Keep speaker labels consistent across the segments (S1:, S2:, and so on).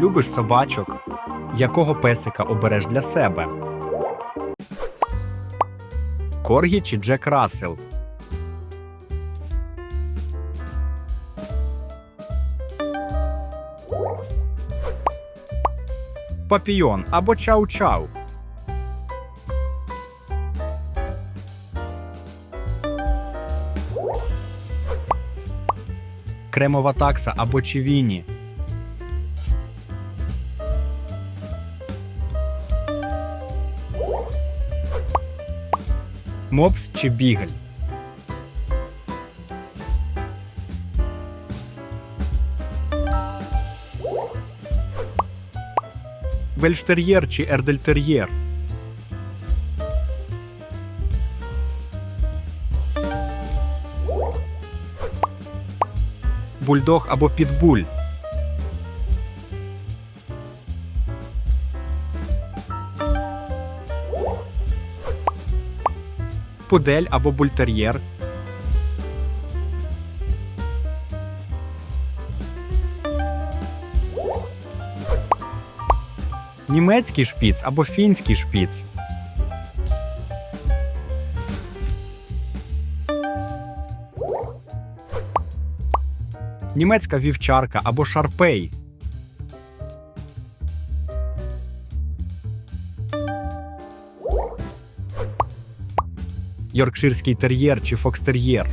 S1: Любиш собачок? Якого песика обереш для себе? Коргі чи Джек Рассел? Папійон або чау-чау? Кремова такса або чівіні? Мопс чи бігель? Вельштер'єр чи ердельтер'єр? Бульдог або підбуль? Пудель або бультер'єр? Німецький шпіц або фінський шпіц? Німецька вівчарка або шарпей? Йоркширський тер'єр чи фокстер'єр?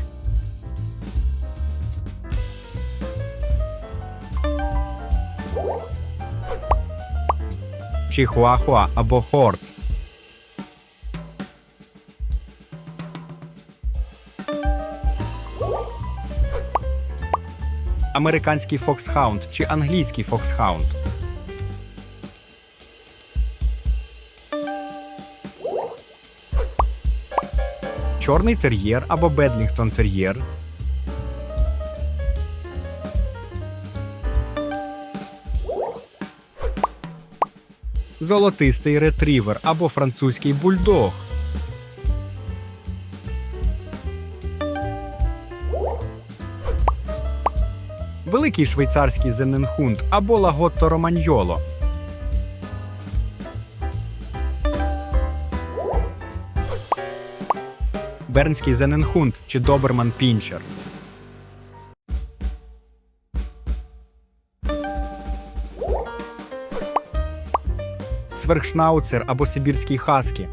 S1: Чихуахуа або хорт? Американський фоксхаунд чи англійський фоксхаунд? Чорний тер'єр або Бедлінгтон тер'єр? Золотистий ретрівер або французький бульдог? Великий швейцарський зененхунд або лаготто романьйоло? Бернський зененхунд чи доберман пінчер? Цверхшнауцер або сибірський хаскі?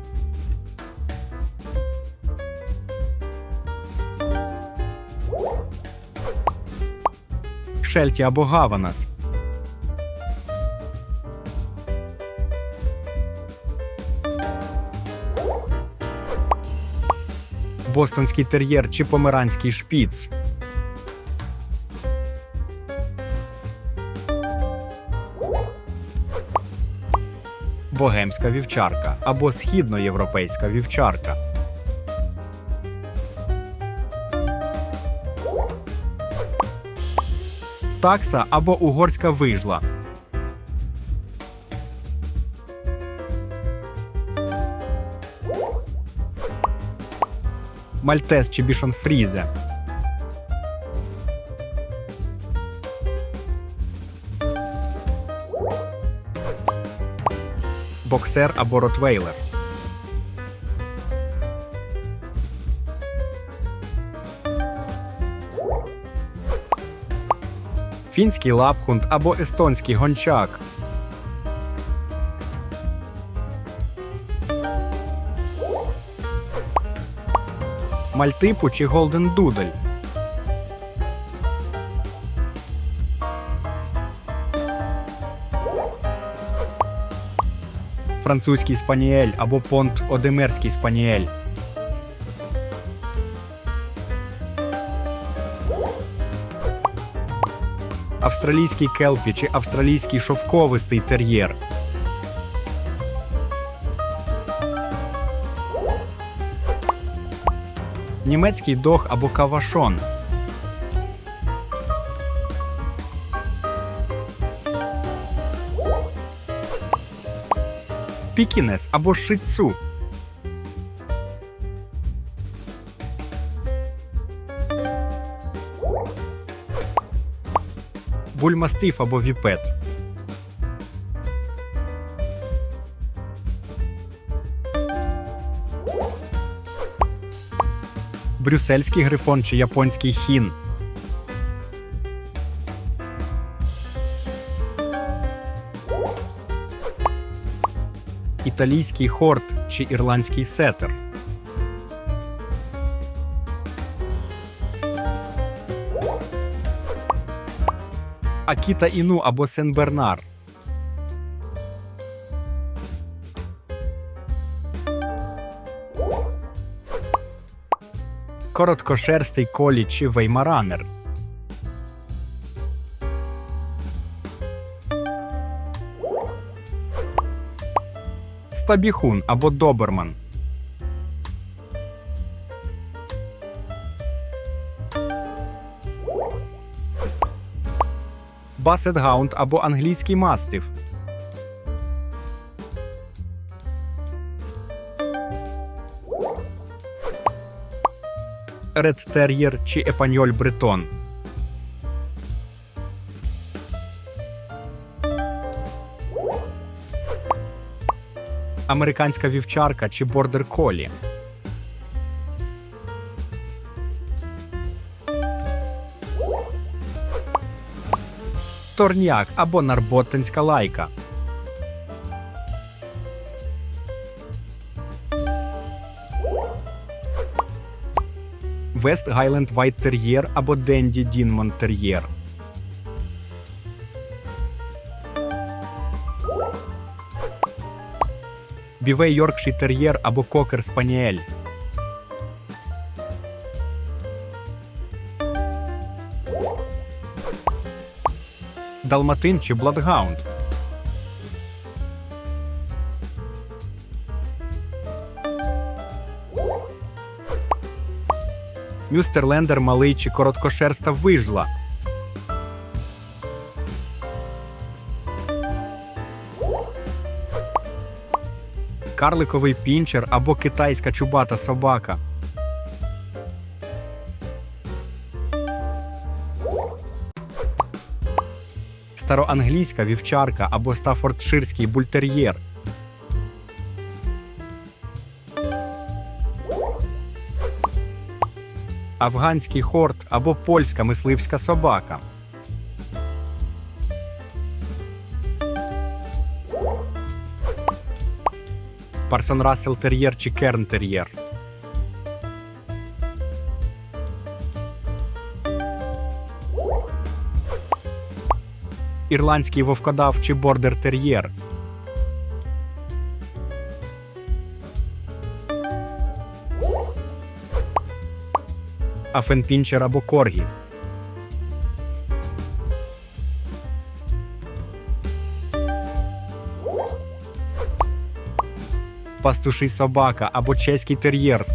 S1: Шельті або гаванас? Бостонський тер'єр чи померанський шпіц? Богемська вівчарка або східноєвропейська вівчарка? Такса або угорська вижла? Мальтез чи бішонфрізе? Боксер або ротвейлер? Фінський лапхунд або естонський гончак? Мальтипу чи голден дудель? Французький спаніель або понт одемерський спаніель? Австралійський келпі чи австралійський шовковистий тер'єр? Німецький дог або кавашон? Пікінес або шицу? Бульмастиф або віпет? Брюссельський грифон чи японський хін. Італійський хорт чи ірландський сетер. Акіта Іну або Сен-Бернар. Короткошерстий колі чи веймаранер. Стабіхун або доберман. Басетгаунд або англійський мастиф. Редтер'єр чи епаньоль бретон. Американська вівчарка чи бордер колі. Торняк або нарботинська лайка. Вест Гайленд Вайт Тер'єр або Денді Дінмон Тер'єр. Бівей Йоркший Тер'єр або Кокер Спаніель. Далматин чи Бладгаунд. Мюстерлендер малий чи короткошерста вижла. Карликовий пінчер або китайська чубата собака. Староанглійська вівчарка або стафордширський бультер'єр. Афганський хорт або польська мисливська собака. Парсон Рассел Тер'єр чи Керн Тер'єр. Ірландський вовкодав чи бордер тер'єр. Афенпінчер або коргі. Пастуший собака або чеський тер'єр.